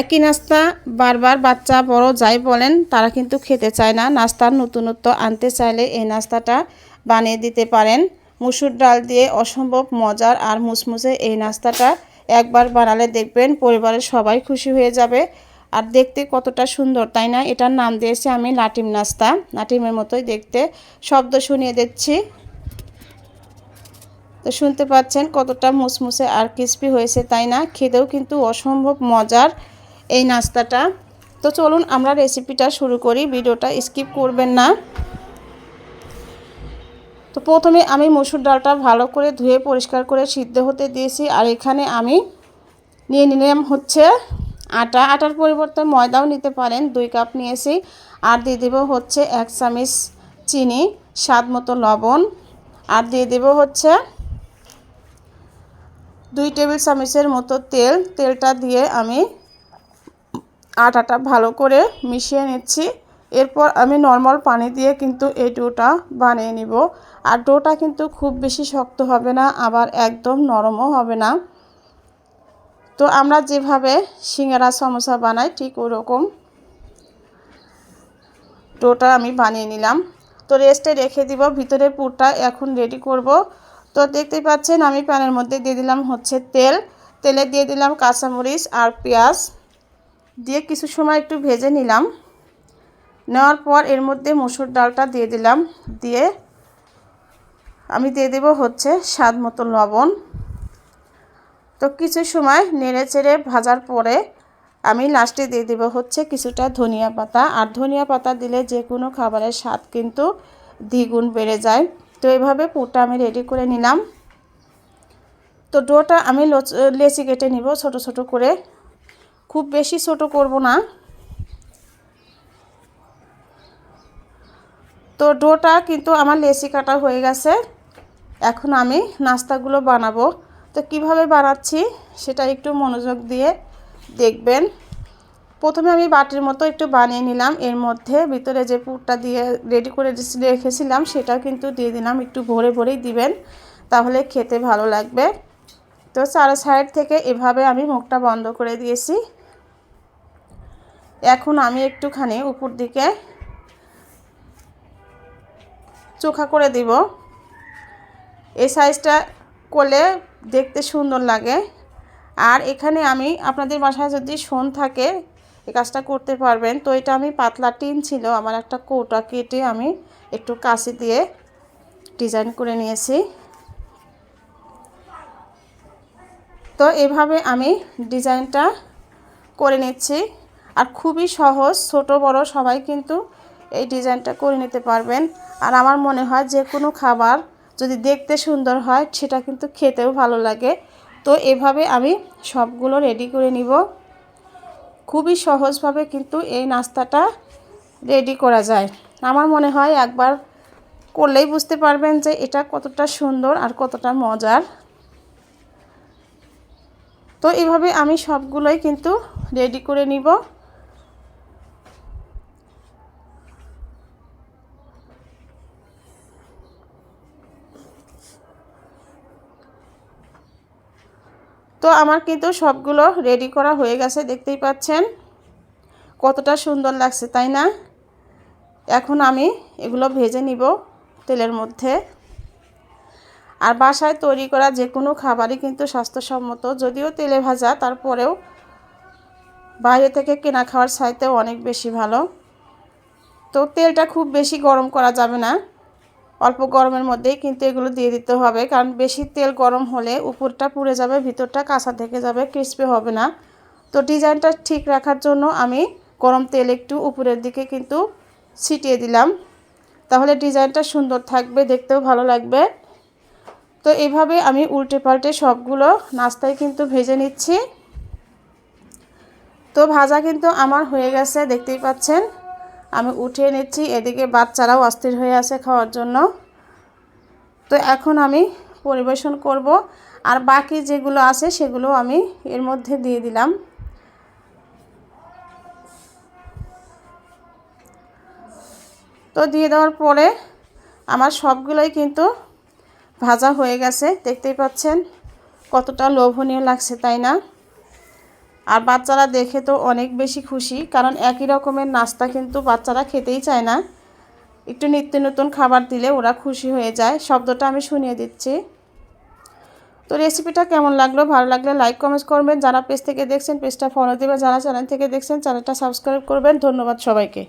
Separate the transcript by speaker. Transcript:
Speaker 1: একই নাস্তা বারবার বাচ্চা বড় যাই বলেন, তারা কিন্তু খেতে চায় না। নাস্তার নতুনত্ব আনতে চাইলে এই নাস্তাটা বানিয়ে দিতে পারেন। মুসুর ডাল দিয়ে অসম্ভব মজার আর মুসমুসে এই নাস্তাটা একবার বানালে দেখবেন পরিবারের সবাই খুশি হয়ে যাবে। আর দেখতে কতটা সুন্দর, তাই না? এটার নাম দিয়েছি আমি লাটিম নাস্তা। লাটিমের মতোই দেখতে। শব্দ শুনিয়ে দিচ্ছি। তো শুনতে পাচ্ছেন কতটা মুসমুসে আর ক্রিস্পি হয়েছে, তাই না? খেতেও কিন্তু অসম্ভব মজার এই নাস্তাটা। তো চলুন আমরা রেসিপিটা শুরু করি, ভিডিওটা স্কিপ করবেন না। তো প্রথমে আমি মসুর ডালটা ভালো করে ধুয়ে পরিষ্কার করে সিদ্ধ হতে দিয়েছি, আর এখানে আমি নিয়ে নিলাম হচ্ছে আটা। আটার পরিবর্তে ময়দাও নিতে পারেন, দুই কাপ নিয়েছি। আর দিয়ে দেবো হচ্ছে এক চামিচ চিনি, স্বাদ মতো লবণ। আর দিয়ে দেবো হচ্ছে দুই টেবিল চামচের মতো তেল। তেলটা দিয়ে আমি আটাটা ভালো করে মিশিয়ে নিচ্ছি। এরপর আমি নর্মাল পানি দিয়ে কিন্তু এই ডোটা বানিয়ে নিব। আর ডোটা কিন্তু খুব বেশি শক্ত হবে না, আবার একদম নরমও হবে না। তো আমরা যেভাবে সিঙ্গারা সমোসা বানাই ঠিক ওরকম ডোটা আমি বানিয়ে নিলাম। তো রেস্টে রেখে দিব ভিতরের পুরটা এখন রেডি করব। তো দেখতে পাচ্ছেন আমি প্যানের মধ্যে দিয়ে দিলাম হচ্ছে তেল। তেলে দিয়ে দিলাম কাঁচামরিচ আর পেঁয়াজ। দিয়ে কিছু সময় একটু ভেজে নিলাম। নেওয়ার পর এর মধ্যে মসুর ডালটা দিয়ে দিলাম। দিয়ে আমি দিয়ে দেব হচ্ছে স্বাদ মতো লবণ। তো কিছু সময় নেড়ে চেড়ে ভাজার পরে আমি লাস্টে দিয়ে দেব হচ্ছে কিছুটা ধনিয়া পাতা। আর ধনিয়া পাতা দিলে যে কোনো খাবারের স্বাদ কিন্তু দ্বিগুণ বেড়ে যায়। তো এভাবে পুরটা আমি রেডি করে নিলাম। তো ডোটা আমি লেচি কেটে নিব ছোট ছোট করে। খুব বেশি ছোট করব না। তো ডোটা কিন্তু আমার লেচি কাটা হয়ে গেছে। এখন আমি নাস্তাগুলো বানাবো। তো কীভাবে বানাচ্ছি সেটা একটু মনোযোগ দিয়ে দেখবেন। প্রথমে আমি বাটির মতো একটু বানিয়ে নিলাম। এর মধ্যে ভিতরে যে পুরটা দিয়ে রেডি করে রেখেছিলাম সেটাও কিন্তু দিয়ে দিলাম। একটু ভরে ভরেই দিবেন, তাহলে খেতে ভালো লাগবে। তো চারো সাইড থেকে এভাবে আমি মুখটা বন্ধ করে দিয়েছি। এখন আমি একটুখানি উপর দিকে চোখা করে দিব। এই সাইজটা করলে দেখতে সুন্দর লাগে। আর এখানে আমি আপনাদের বাসায় যদি শোন থাকে, এই কাজটা করতে পারবেন। তো এটা আমি পাতলা টিন ছিল, আমার একটা কৌটা কেটে আমি একটু কাশি দিয়ে ডিজাইন করে নিয়েছি। তো এভাবে আমি ডিজাইনটা করে নিচ্ছি। আর খুবই সহজ, ছোট, বড় সবাই কিন্তু এই ডিজাইনটা করে নিতে পারবেন। আর আমার মনে হয় যে কোনো খাবার যদি দেখতে সুন্দর হয়, সেটা কিন্তু খেতেও ভালো লাগে। তো এভাবে আমি সবগুলো রেডি করে নিব। খুবই সহজভাবে কিন্তু এই নাস্তাটা রেডি করা যায়। আমার মনে হয় একবার করলেই বুঝতে পারবেন যে এটা কতটা সুন্দর আর কতটা মজার। তো এভাবে আমি সবগুলোই কিন্তু রেডি করে নিব। তো আমার কিন্তু সবগুলো রেডি করা হয়ে গেছে, দেখতেই পাচ্ছেন। কতটা সুন্দর লাগছে, তাই না? এখন আমি এগুলো ভেজে নিব তেলের মধ্যে। আর বাসায় তৈরি করা যে কোনো খাবারই কিন্তু স্বাস্থ্যসম্মত। যদিও তেলে ভাজা, তারপরেও বাইরে থেকে কেনা খাওয়ার চাইতেও অনেক বেশি ভালো। তো তেলটা খুব বেশি গরম করা যাবে না। অল্প গরমের মধ্যেই কিন্তু এগুলো দিয়ে দিতে হবে। কারণ বেশি তেল গরম হলে উপরটা পুড়ে যাবে, ভিতরটা কাঁচা থেকে যাবে ক্রিস্পি হবে না। তো ডিজাইনটা ঠিক রাখার জন্য আমি গরম তেল একটু উপরের দিকে কিন্তু ছিটিয়ে দিলাম। তাহলে ডিজাইনটা সুন্দর থাকবে, দেখতেও ভালো লাগবে। তো এভাবে আমি উল্টে পাল্টে সবগুলো নাস্তায় কিন্তু ভেজে নিচ্ছি। তো ভাজা কিন্তু আমার হয়ে গেছে, দেখতেই পাচ্ছেন। আমি উঠিয়ে নিচ্ছি, এদিকে বাচ্চারাও অস্থির হয়ে আছে খাওয়ার জন্য। তো এখন আমি পরিবেশন করব, আর বাকি যেগুলো আছে সেগুলো আমি এর মধ্যে দিয়ে দিলাম। তো দিয়ে দেওয়ার পরে আমার সবগুলোই কিন্তু ভাজা হয়ে গেছে, দেখতেই পাচ্ছেন কতটা লোভনীয় লাগছে, তাই না? আর বাচ্চারা দেখে তো অনেক বেশি খুশি, কারণ একই রকমের নাস্তা কিন্তু বাচ্চারা খেতেই চায় না। একটু নিত্য নতুন খাবার দিলে ওরা খুশি হয়ে যায়, শব্দটা আমি শুনিয়ে দিচ্ছি। তো রেসিপিটা কেমন লাগল? ভালো লাগলে লাইক, কমেন্টস করবেন। যারা পেজ থেকে দেখছেন, পেজটা ফলো দেবেন। যারা চ্যানেল থেকে দেখছেন, চ্যানেলটা সাবস্ক্রাইব করবেন। ধন্যবাদ সবাইকে।